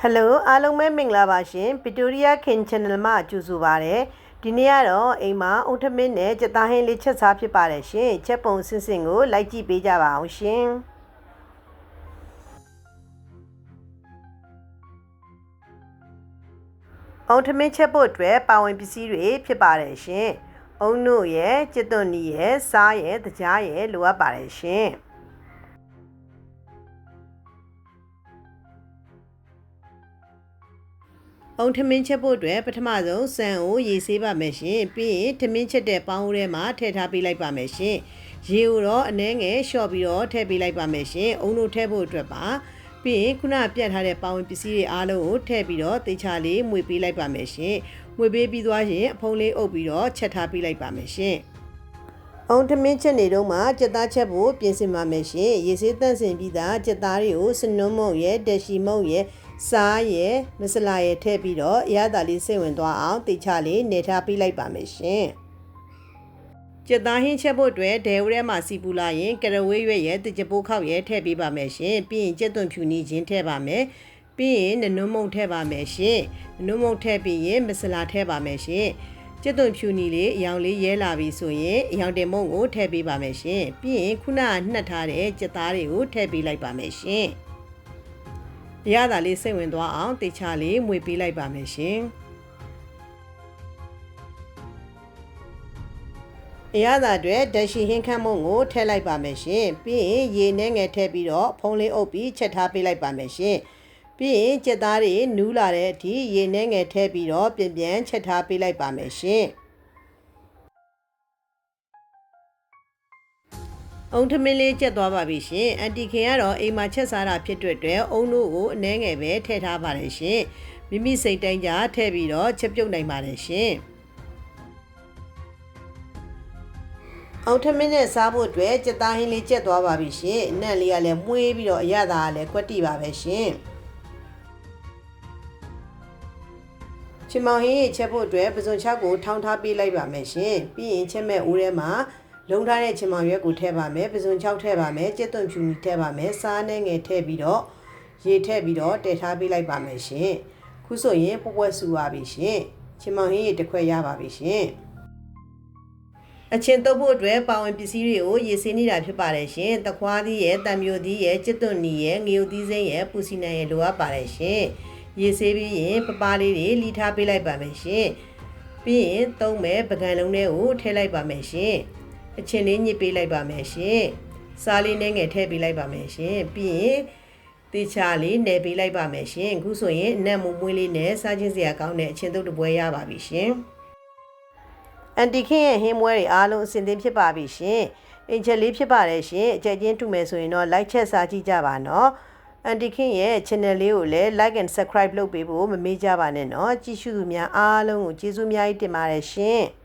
ဟယ်လိုအားလုံးပဲမင်္ဂလာပါရှင်ဗစ်တိုးရီးယားခင် channel မှာကြိုဆိုပါရစေဒီနေ့ကတော့အိမ်မှာအုံထမင်းနဲ့ကြက်သားဟင်းလေးချက်စားဖြစ်ပါတယ်ရှင်ချက်ပုံစင်စင်ကိုလိုက်ကြည့်ပေးကြပါအောင်ရှင်အုံထမင်းချက်ဖို့အတွက်ပါဝင်ပစ္စည်းတွေဖြစ်ပါတယ်ရှင်အုံနုရဲ့ကြက်သွန်နီရဲ့စားရဲ့တကြားရဲ့လိုအပ်ပါတယ်ရှင် အုံထမင်းချက်ဖို့အတွက်ပထမဆုံးစံကိုရေဆေးပါမယ်ရှင်ပြီးရင်ထမင်းချက်တဲ့ပေါင်းဦးထဲမှာထည့်ထားပေးလိုက်ပါမယ်ရှင်ရေကိုတော့အနှဲငယ်လျှော့ပြီးတော့ထည့်ပေးလိုက်ပါမယ်ရှင်အုံတို့ထည့်ဖို့အတွက်ပါပြီးရင်ခုနပြတ်ထားတဲ့ပေါင်းပစ္စည်းတွေအားလုံးကိုထည့်ပြီးတော့တေချာလေးမှွေပေးလိုက်ပါမယ်ရှင်မှွေပေးပြီးသွားရင်အဖုံးလေးအုပ်ပြီးတော့ချက်ထားပေးလိုက်ပါမယ်ရှင်အုံထမင်းချက်နေတော့မှကြက်သားချက်ဖို့ပြင်ဆင်ပါမယ်ရှင်ရေဆေးတန့်စင်ပြီးသားကြက်သားတွေကိုစနွန်းမုံရဲ့တက်ရှီမုံရဲ့ စားရဲ့မစလာရဲ့ထည့်ပြီးတော့အရသာလေးစိတ်ဝင်သွားအောင်တေချာလေးနေထားပေးလိုက်ပါမယ်ရှင်ကြက်သားဟင်းချက်ဖို့အတွက်ဒဲဦးထဲမှာစီပူလာရင်ကရဝေးရွက်ရဲ့တကြပိုးခောက်ရဲ့ထည့်ပေးပါမယ်ရှင်ပြီးရင်ကြက်သွန်ဖြူနီချင်းထည့်ပါမယ်ပြီးရင်နနွန်းမုံထည့်ပါမယ်ရှင်နနွန်းမုံထည့်ပြီးရင်မစလာထည့်ပါမယ်ရှင်ကျက်သွန်ဖြူနီလေးအယောင်လေးရဲလာပြီဆိုရင်အယောင်တင်မုံကိုထည့်ပေးပါမယ်ရှင်ပြီးရင်ခုနကနှက်ထားတဲ့ကြက်သားတွေကိုထည့်ပေးလိုက်ပါမယ်ရှင် အရသာလေးစိတ်ဝင်သွားအောင်တေချာလေးမွေပေးလိုက်ပါမယ်ရှင်အရသာအတွက်ဒက်ရှီဟင်းခမ်းမုံကိုထည့်လိုက်ပါမယ်ရှင်ပြီးရင်ရေနဲ့ငယ်ထည့်ပြီးတော့ဖုံးလေးအုပ်ပြီးချက်ထားပေးလိုက်ပါမယ်ရှင်ပြီးရင်ကြက်သားတွေနူးလာတဲ့အထိရေနဲ့ငယ်ထည့်ပြီးတော့ပြန်ပြန်ချက်ထားပေးလိုက်ပါမယ်ရှင် အုံထမင်းလေးချက်သွားပါပြီရှင်အန်တီခင်ကတော့အိမ်မှာချက်စားတာဖြစ်တဲ့အတွက်အုံတို့ကိုအနှဲငယ်ပဲထည့်ထားပါတယ်ရှင်မိမိစိတ်တိုင်းကြထည့်ပြီးတော့ချက်ပြုတ်နိုင်ပါတယ်ရှင်အောင်ထမင်းနဲ့စားဖို့အတွက်ကြက်သားဟင်းလေးချက်သွားပါပြီရှင်အနံ့လေးကလည်းမှုေးပြီးတော့အရသာကလည်းကွက်တိပါပဲရှင်ချင်မောင်ဟင်းရေချက်ဖို့အတွက်ပစုံချောက်ကိုထောင်းထားပေးလိုက်ပါမယ်ရှင်ပြီးရင်ချက်မဲ့ဦးထဲမှာ လုံထားတဲ့ချင်မောင်ရွက်ကိုထည့်ပါမယ်ပစုံချောက်ထည့်ပါမယ်ကြက်သွန်ဖြူနီထည့်ပါမယ်စားနဲ့ငယ်ထည့်ပြီးတော့ရေထည့်ပြီးတော့တည်ထားပေးလိုက်ပါမယ်ရှင်ခုဆိုရင်ပွက်ပွက်ဆူပါပြီရှင်ချင်မောင်ဟင်းရေတစ်ခွက်ရပါပြီရှင်အချင်းတုပ်ဖို့အတွက်ပါဝင်ပစ္စည်းတွေကိုရေစင်းနေတာဖြစ်ပါတယ်ရှင်။တခွားသီးရဲ့တံမျိုးသီးရဲ့ကျစ်သွန်နီရဲ့ငရုတ်သီးစိမ်းရဲ့ပူစီနံရဲ့လိုအပ်ပါတယ်ရှင်။ရေဆေးပြီးရင်ပပားလေးတွေလီထားပေးလိုက်ပါမယ်ရှင်။ပြီးရင်သုံးမဲ့ပကံလုံးတွေကိုထည့်လိုက်ပါမယ်ရှင်။ အချင်းလေးညစ်ပေးလိုက်ပါမယ်ရှင်။စားလေးနဲ့ငယ်ထည့်ပေးလိုက်ပါမယ်ရှင်။ပြီးရင်တေချာလေးနယ်ပေးလိုက်ပါမယ်ရှင်။အခုဆိုရင်အနက်မူမွေးလေးနဲ့စားချင်းစရာကောင်းတဲ့အချင်းတုပ်တစ်ပွဲရပါပြီရှင်။အန်တီခင်ရဲ့ဟင်းမွဲတွေအားလုံးအဆင်သင့်ဖြစ်ပါပြီရှင်။အင်ချက်လေးဖြစ်ပါတယ်ရှင်။အကြိုက်ချင်းတူမယ်ဆိုရင်တော့ like ချက်စားကြည့်ကြပါနော်။အန်တီခင်ရဲ့ channel လေးကိုလည်း like and subscribe လုပ်ပေးဖို့မမေ့ကြပါနဲ့နော်။ကြည့်ရှုသူများအားလုံးကိုကျေးဇူးအများကြီးတင်ပါတယ်ရှင်။